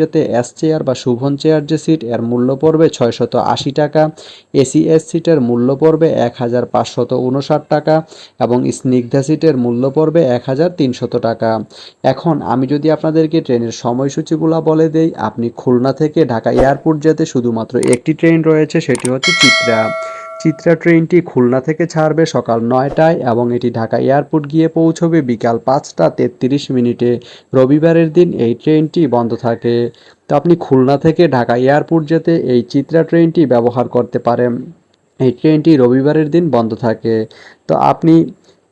যেতে S chair বা Shuvon chair যে সিট এর মূল্য পড়বে ছয়শত আশি টাকা। এসি এস সিটের মূল্য পড়বে এক হাজার পাঁচশত উনষাট টাকা এবং স্নিগ্ধা সিটের মূল্য পড়বে এক হাজার তিনশত টাকা। এখন আমি যদি আপনাদেরকে ট্রেনের সময়সূচিগুলো বলে দেই, আপনি খুলনা থেকে ঢাকা এয়ারপোর্ট যেতে শুধুমাত্র একটি ট্রেন রয়েছে, সেটি হচ্ছে চিত্রা। চিত্রা ট্রেনটি খুলনা থেকে ছাড়বে সকাল নয়টায় এবং এটি ঢাকা এয়ারপোর্ট গিয়ে পৌঁছবে বিকাল পাঁচটা তেত্রিশ মিনিটে। রবিবারের দিন এই ট্রেনটি বন্ধ থাকে। তো আপনি খুলনা থেকে ঢাকা এয়ারপোর্ট যেতে এই চিত্রা ট্রেনটি ব্যবহার করতে পারেন। এই ট্রেনটি রবিবারের দিন বন্ধ থাকে। তো আপনি